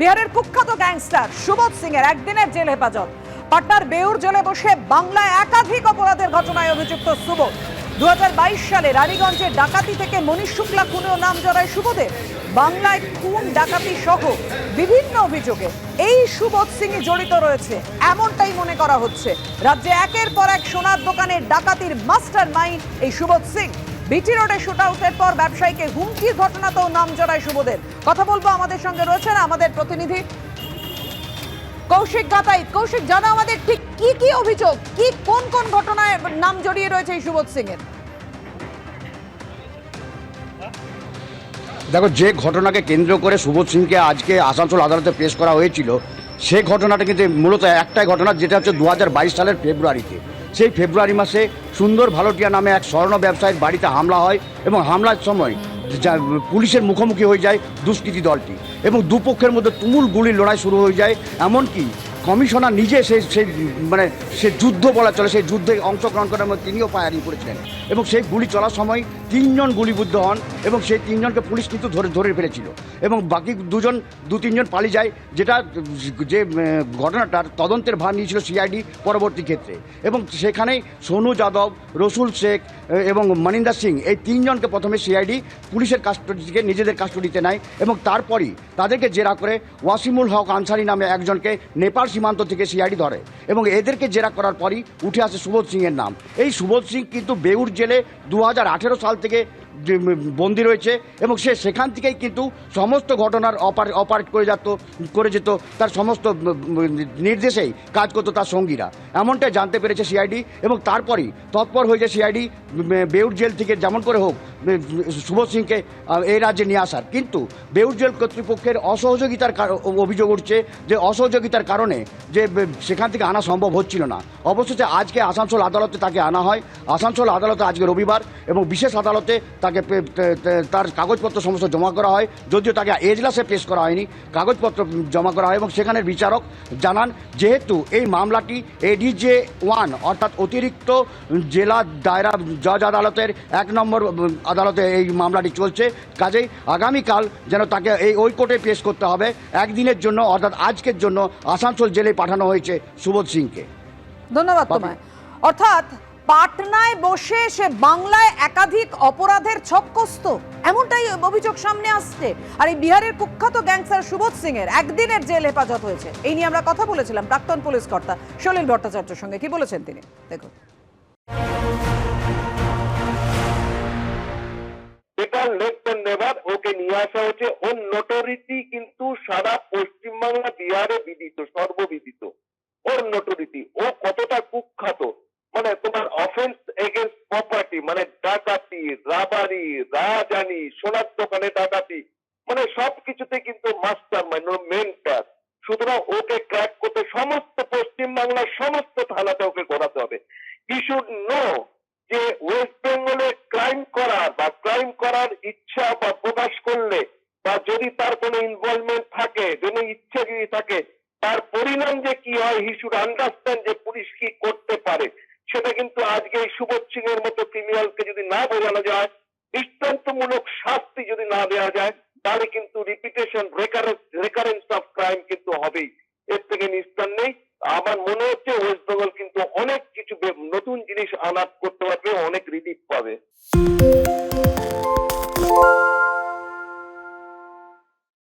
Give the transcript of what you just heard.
বিহারের কুখ্যাত গ্যাংস্টার সুবোধ সিং এর একদিনের জেল হেফাজত। পাটনার বেউর জেলে বসে বাংলায় একাধিক অপরাধের ঘটনায় অভিযুক্ত সুবোধ। দু হাজার বাইশ সালে রানীগঞ্জের ডাকাতি থেকে মনীষ শুক্লা খুনেও নাম জড়ায় সুবোধের। বাংলায় খুন, ডাকাতি সহ বিভিন্ন অভিযোগে এই সুবোধ সিং জড়িত রয়েছে, এমনটাই মনে করা হচ্ছে। রাজ্যে একের পর এক সোনার দোকানের ডাকাতির মাস্টার মাইন্ড এই সুবোধ সিং। বিটি রোডে শুট আউটের পর ব্যবসায়ীকে হুমকির ঘটনাতেও নাম জড়ায় সুবোধের কথা বলব আমাদের সঙ্গে রয়েছেন আমাদের প্রতিনিধি কৌশিক গাতাই কৌশিক, জানা আমাদের ঠিক কি কি অভিযোগ? কি, কোন কোন ঘটনায় নাম জড়িয়ে রয়েছে এই সুবোধ সিং এর? দেখো, যে ঘটনাকে কেন্দ্র করে সুবোধ সিংকে আজকে আসানসোল আদালতে পেশ করা হয়েছিল, সে ঘটনাটা কিন্তু মূলত একটাই ঘটনা, যেটা হচ্ছে দু হাজার বাইশ সালের ফেব্রুয়ারিতে। সেই ফেব্রুয়ারি মাসে সুন্দর ভালোটিয়া নামে এক স্বর্ণ ব্যবসায়ীর বাড়িতে হামলা হয় এবং হামলার সময় পুলিশের মুখোমুখি হয়ে যায় দুষ্কৃতী দলটি এবং দুপক্ষের মধ্যে তুমুল গুলির লড়াই শুরু হয়ে যায়। এমনকি কমিশনার নিজে সেই সেই মানে সে যুদ্ধ বলা চলে, সেই যুদ্ধে অংশগ্রহণ করার মধ্যে তিনিও ফায়ারিং করেছিলেন এবং সেই গুলি চলার সময় তিনজন গুলিবুদ্ধ হন এবং সেই তিনজনকে পুলিশ কিন্তু ধরে ধরে ফেলেছিল। এবং বাকি দুজন, দু তিনজন পালিয়ে যায়, যেটা যে ঘটনাটার তদন্তের ভার নিয়েছিল সিআইডি পরবর্তী ক্ষেত্রে। এবং সেখানেই সোনু যাদব, রসুল শেখ এবং মনিন্দর সিং এই তিনজনকে প্রথমে সিআইডি পুলিশের কাস্টডি থেকে নিজেদের কাস্টডিতে নেয় এবং তারপরই তাদেরকে জেরা করে ওয়াসিমুল হক আনসারি নামে একজনকে নেপাল সীমান্ত থেকে সিআইডি ধরে এবং এদেরকে জেরা করার পরই উঠে আসে সুবোধ সিংয়ের নাম। এই সুবোধ সিং কিন্তু বেউর জেলে দু হাজার আঠেরো সাল থেকে বন্দি রয়েছে এবং সে সেখান থেকেই কিন্তু সমস্ত ঘটনার অপার অপারেট করে যেত করে যেত, তার সমস্ত নির্দেশেই কাজ করতো তার সঙ্গীরা। এমনটাই জানতে পেরেছে সিআইডি এবং তারপরই তৎপর হয়ে যায় সিআইডি বেউর জেল থেকে যেমন করে হোক সুবোধ সিংকে এই রাজ্যে নিয়ে আসার। কিন্তু বেউর জেল কর্তৃপক্ষের অসহযোগিতার অভিযোগ উঠছে যে অসহযোগিতার কারণে যে সেখান থেকে আনা সম্ভব হচ্ছিল না। অবশেষে আজকে আসানসোল আদালতে তাকে আনা হয়। আসানসোল আদালতে আজকে রবিবার এবং বিশেষ আদালতে তাকে তার কাগজপত্র সমস্ত জমা করা হয়। যদিও তাকে এজলাসে পেশ করা হয়নি কাগজপত্র জমা করা হয় এবং সেখানের বিচারক জানান যেহেতু এই মামলাটি এডিজে ওয়ান অর্থাৎ অতিরিক্ত জেলা দায়রা জজ আদালতের এক নম্বর আদালতে এই মামলাটি চলছে। কাজেই আগামীকাল যেন তাকে এই ওই কোর্টে পেশ করতে হবে। একদিনের জন্য অর্থাৎ আজকের জন্য আসানসোল জেলে পাঠানো হয়েছে সুবোধ সিংকে। ধন্যবাদ। তোমায়। অর্থাৎ পাটনায় বসে সে বাংলায় একাধিক অপরাধের ছক্কস্ত এমনটাই অভিযোগ সামনে আসছে। আর এই বিহারের কুখ্যাত গ্যাংস্টার সুবোধ সিং এর একদিনের জেল হেফাজত হয়েছে। এই নিয়ে আমরা কথা বলেছিলাম প্রাক্তন পুলিশ কর্তা সলিল ভট্টাচার্যের সঙ্গে। কি বলেছেন তিনি? দেন ওকে নিয়ে আসা হচ্ছে ওর নোটোরিটি কিন্তু সারা পশ্চিমবাংলা বিহারে বিদিত। সর্ববিদিত প্রপার্টি মানে ডাকাতি রাবারি, রাজানি, সোনার দোকানে ডাকাতি মানে সবকিছুতে কিন্তু মাস্টার মাইন্ড মেন্টার সুতরাং ওকে ক্র্যাক করতে সমস্ত পশ্চিমবাংলার সমস্ত থানাতে ওকে ঘোরাতে হবে। হি শুড নো যে ওয়েস্ট বেঙ্গলে ক্রাইম করার বা ক্রাইম করার ইচ্ছা বা প্রকাশ করলে বা যদি তার কোনো ইনভলভমেন্ট থাকে, যদি ইচ্ছে যদি থাকে, তার পরিণাম যে কি হয় হি আন্ডারস্ট্যান্ড আজকে এই সুবোধ সিং এর মতো ক্রিমিনালকে যদি না বোঝানো যায় দৃষ্টান্তমূলক শাস্তি যদি না দেওয়া যায়, তাহলে কিন্তু রিপিটেশন রেকারেন্স অফ ক্রাইম কিন্তু হবেই। এর থেকে নিস্তার নেই। আমার মনে হচ্ছে ওয়েস্ট বেঙ্গল কিন্তু অনেক কিছু নতুন জিনিস আলাপ করতে পারবে, অনেক রিলিফ পাবে।